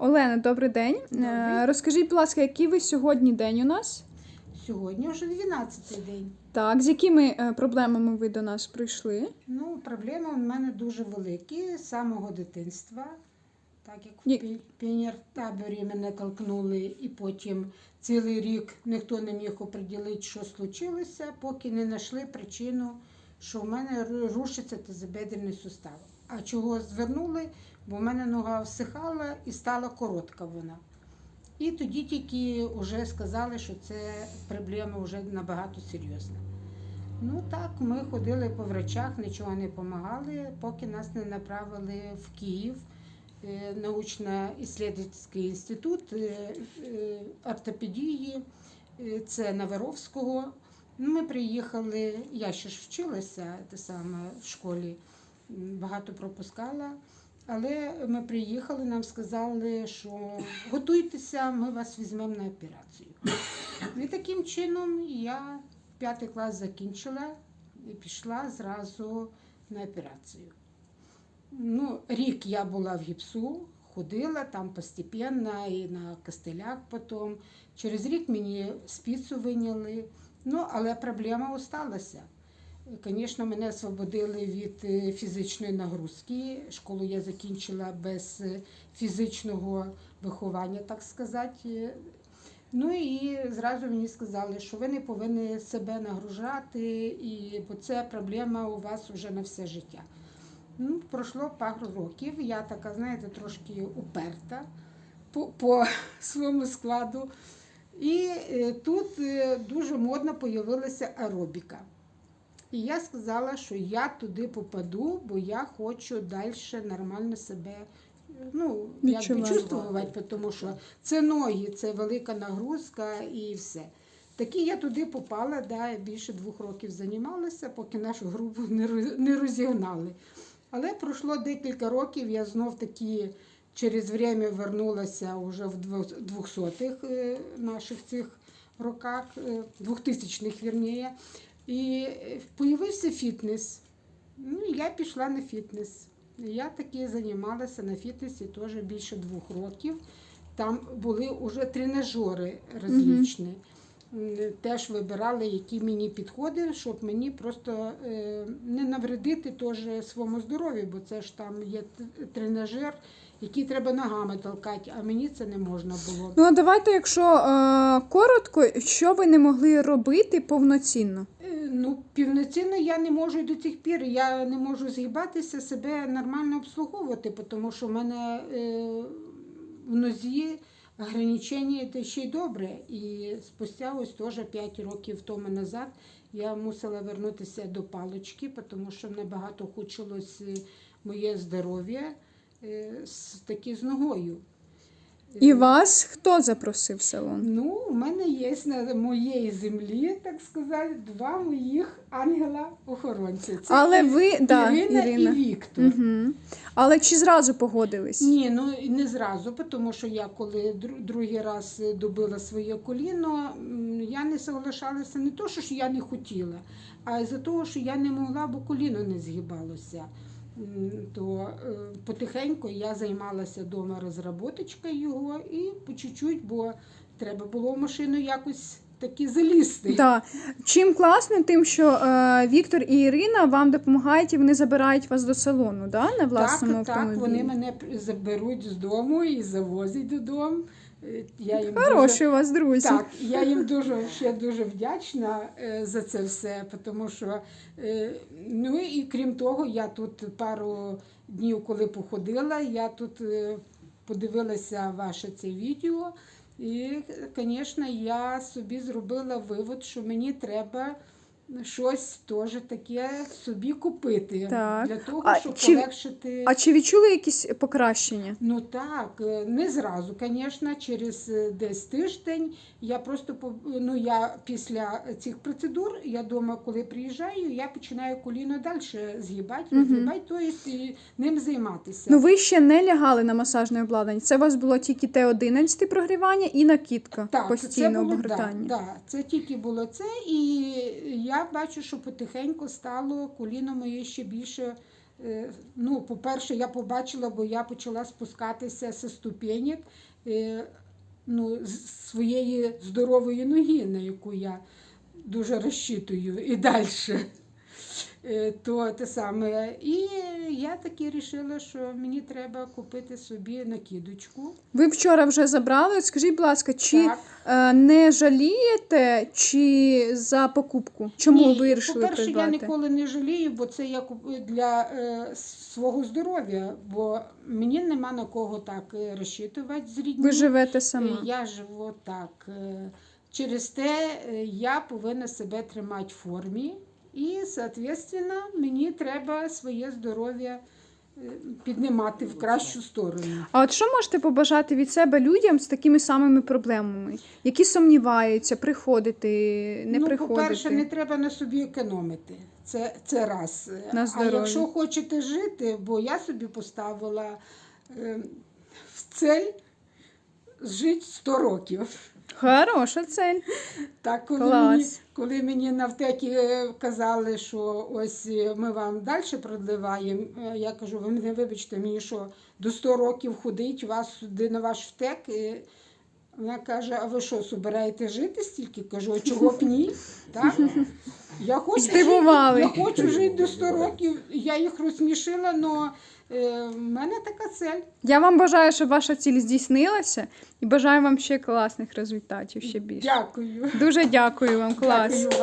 Олена, добрий день. Е, Добрий. Розкажіть, будь ласка, який ви сьогодні день у нас? Сьогодні вже 12-й день. Так, з якими е, проблемами ви до нас прийшли? Ну, проблеми у мене дуже великі з самого дитинства. Так як в Ні. пі- піонер-таборі мене толкнули, і потім цілий рік ніхто не міг оприділити, що случилося, поки не знайшли причину, що в мене ру- рушиться тазобедрений сустав. А чого звернули? Бо в мене нога всихала і стала коротка вона. І тоді тільки вже сказали, що це проблема вже набагато серйозна. Ну так, ми ходили по врачах, нічого не допомагали, поки нас не направили в Київ, е, научно-ісследовательський інститут е, е, ортопедії, це Наверовського. Ну, Ми приїхали, я ще ж вчилася те саме в школі, багато пропускала. Але ми приїхали, нам сказали, що готуйтеся, ми вас візьмемо на операцію. І таким чином я п'ятий клас закінчила і пішла зразу на операцію. Ну, рік я була в гіпсу, ходила там постепенно і на костелях потім. Через рік мені спіцу виняли. Ну, але проблема осталася. Звісно, мене освободили від е, фізичної нагрузки. Школу я закінчила без е, фізичного виховання, так сказати. Ну і зразу мені сказали, що ви не повинні себе нагружати, і, бо це проблема у вас вже на все життя. Ну, пройшло пару років, я така, знаєте, трошки уперта по, по своєму складу. І е, тут дуже модно з'явилася аеробіка. І я сказала, що я туди попаду, бо я хочу далі нормально себе ну, якби чувствувати, тому що це ноги, це велика нагрузка і все. Такі я туди попала, да, більше двох років займалася, поки нашу групу не розігнали. Але пройшло декілька років, я знов таки через время вернулася вже в 200-х е, наших цих роках, е, 2000-х, вірніше. І з'явився фітнес. Ну, я пішла на фітнес. Я таки займалася на фітнесі теж більше двох років. Там були вже тренажери розлічні. Теж вибирали, які мені підходять, щоб мені просто е, не навредити теж своєму здоров'ю, бо це ж там є тренажер, який треба ногами толкати, а мені це не можна було. Ну, а давайте, якщо е, коротко, що ви не могли робити повноцінно? Ну, повноцінно я не можу до цих пір. Я не можу згибатися, себе нормально обслуговувати, тому що в мене е, в нозі ограничення це ще й добре. І спустя ось теж 5 років тому назад я мусила вернутися до палички, тому що набагато худшилось е, моє здоров'я е, з таки з ногою. І вас хто запросив в салон? Ну, у мене є на моєї землі, так сказати, два моїх ангела-охоронця. Це Але ви, да, Ірина, Ірина. і Віктор. Угу. Але чи зразу погодились? Ні, ну не зразу, тому що я коли дру- другий раз добила своє коліно, я не соглашалася не то, що я не хотіла, а із-за того, що я не могла, бо коліно не згибалося. То е, потихеньку я займалася вдома розроботочкою його і по чуть-чуть, бо треба було в машину якось таки залізти. Да. Чим класно, тим, що е, Віктор і Ірина вам допомагають і вони забирають вас до салону, да? на власному так, так, вони мене заберуть з дому і завозять додому. Е, Я їм Хороші дуже, у вас друзі. так, я їм дуже ще дуже вдячна е, за це все, тому що е, ну і крім того, я тут пару днів, коли походила, я тут подивилася ваше це відео. І, звісно, я собі зробила вивод, що мені треба щось теж таке собі купити Так. для того, А щоб чи- полегшити. А чи відчули якісь покращення? Ну так, е, не зразу, звісно, через е, десь тиждень. Я просто по- ну я після цих процедур, я вдома, коли приїжджаю, я починаю коліно далі згибати, Мгм. розгибати, тобто і ним займатися. Ну ви ще не лягали на масажне обладнання. Це у вас було тільки Т11 прогрівання і накидка Так, це постійного було, да, обгортання. да, це тільки було це, і я бачу, що потихеньку стало коліно моє ще більше Е, Ну, по-перше, я побачила, бо я почала спускатися зі ступенек е, ну, з своєї здорової ноги, на яку я дуже розчитую і далі. То те саме. І я таки вирішила, що мені треба купити собі накидочку. Ви вчора вже забрали. Скажіть, будь ласка, чи Так. е, не жалієте, чи за покупку? Чому Ні, ви вирішили По-перше, я ніколи не жалію, бо це я куп- для е, свого здоров'я, бо мені нема на кого так е, розчитувати з рідні. Ви живете Е, сама. Я живу так. е, Через те е, я повинна себе тримати в формі, і, соответственно, мені треба своє здоров'я е, піднімати в кращу сторону. А от що можете побажати від себе людям з такими самими проблемами, які сумніваються, приходити, не ну, приходити? по-перше, не треба на собі економити. Це, це раз. На а якщо хочете жити, бо я собі поставила е, в цель жити 100 років. Хороша цель. Так, коли Клас. мені, коли мені на втекі е, казали, що ось е, ми вам далі продливаємо, е, я кажу, ви мене вибачте, мені що до 100 років ходить, вас сюди на ваш втек. Вона каже, а ви що, собираєте жити стільки? Кажу, а чого б ні? Так? Я хочу, Жити, я хочу жити до 100 років. Я їх розсмішила, але в мене така цель. Я вам бажаю, щоб ваша ціль здійснилася, і бажаю вам ще класних результатів, ще більше. Дякую. Дуже дякую вам, клас. Дякую.